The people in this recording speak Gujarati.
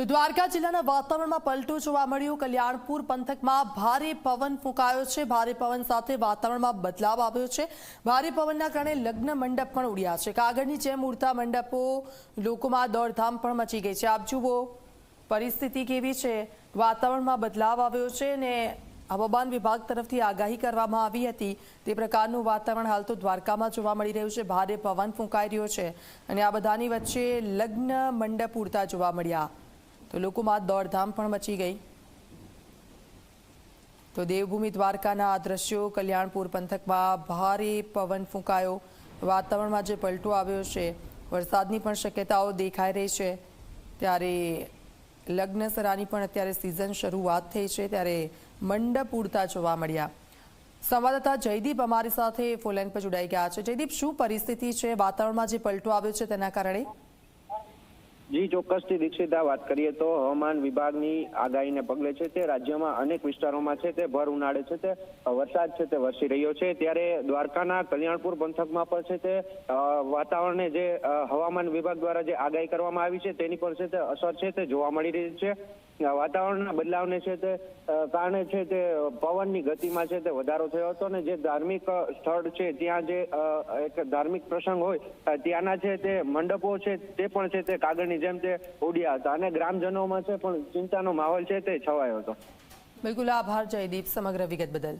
તો દ્વારકા જિલ્લાના વાતાવરણમાં પલટો જોવા મળ્યો. કલ્યાણપુર પંથકમાં ભારે પવન ફૂંકાયો છે. ભારે પવન સાથે વાતાવરણમાં બદલાવ આવ્યો છે. ભારે પવનના કારણે લગ્ન મંડપ પણ ઉડ્યા છે. કાગળની જેમ ઉડતા મંડપો લોકોમાં દોડધામ પણ મચી ગઈ છે. આપ જુઓ, પરિસ્થિતિ કેવી છે? વાતાવરણમાં બદલાવ આવ્યો છે ને હવામાન વિભાગ તરફથી આગાહી કરવામાં આવી હતી. તે પ્રકારનું વાતાવરણ હાલ તો દ્વારકામાં જોવા મળી રહ્યું છે. ભારે પવન ફૂંકાઈ રહ્યો છે અને આ બધાની વચ્ચે લગ્ન મંડપ ઉડતા જોવા મળ્યા. તો લોકોમાં દોડધામ પણ મચી ગઈ. તો દેવભૂમિ દ્વારકાના આ દ્રશ્યો કલ્યાણપુર પંથકમાં ભારે પવન ફૂંકાયો. વાતાવરણમાં જે પલટો આવ્યો છે, વરસાદની પણ શક્યતાઓ દેખાઈ રહી છે. ત્યારે લગ્ન સરાની પણ અત્યારે સિઝન શરૂઆત થઈ છે, ત્યારે મંડપ ઉડતા જોવા મળ્યા. સંવાદદાતા જયદીપ અમારી સાથે ફોલેન પર જોડાઈ ગયા છે. જયદીપ, શું પરિસ્થિતિ છે? વાતાવરણમાં જે પલટો આવ્યો છે, તેના કારણે? જી, ચોક્કસથી દીક્ષિત વાત કરીએ તો હવામાન વિભાગની આગાહીને પગલે છે તે રાજ્યમાં અનેક વિસ્તારોમાં છે તે ભર ઉનાળે છે તે વરસાદ છે તે વરસી રહ્યો છે. ત્યારે દ્વારકાના કલ્યાણપુર પંથકમાં પણ છે તે વાતાવરણને જે હવામાન વિભાગ દ્વારા જે આગાહી કરવામાં આવી છે તેની પણ છે તે અસર છે તે જોવા મળી રહી છે. વાતાવરણના બદલાવને છે તે કારણે છે તે પવનની ગતિમાં છે તે વધારો થયો હતો ને જે ધાર્મિક સ્થળ છે, ત્યાં જે એક ધાર્મિક પ્રસંગ હોય ત્યાંના છે તે મંડપો છે તે પણ છે તે કાગળની જેમ તે ઉડ્યા હતા અને ગ્રામજનોમાં છે પણ ચિંતાનો માહોલ છે તે છવાયો હતો. બિલકુલ આભાર, જયદીપ. સમગ્ર વિગત બદલ.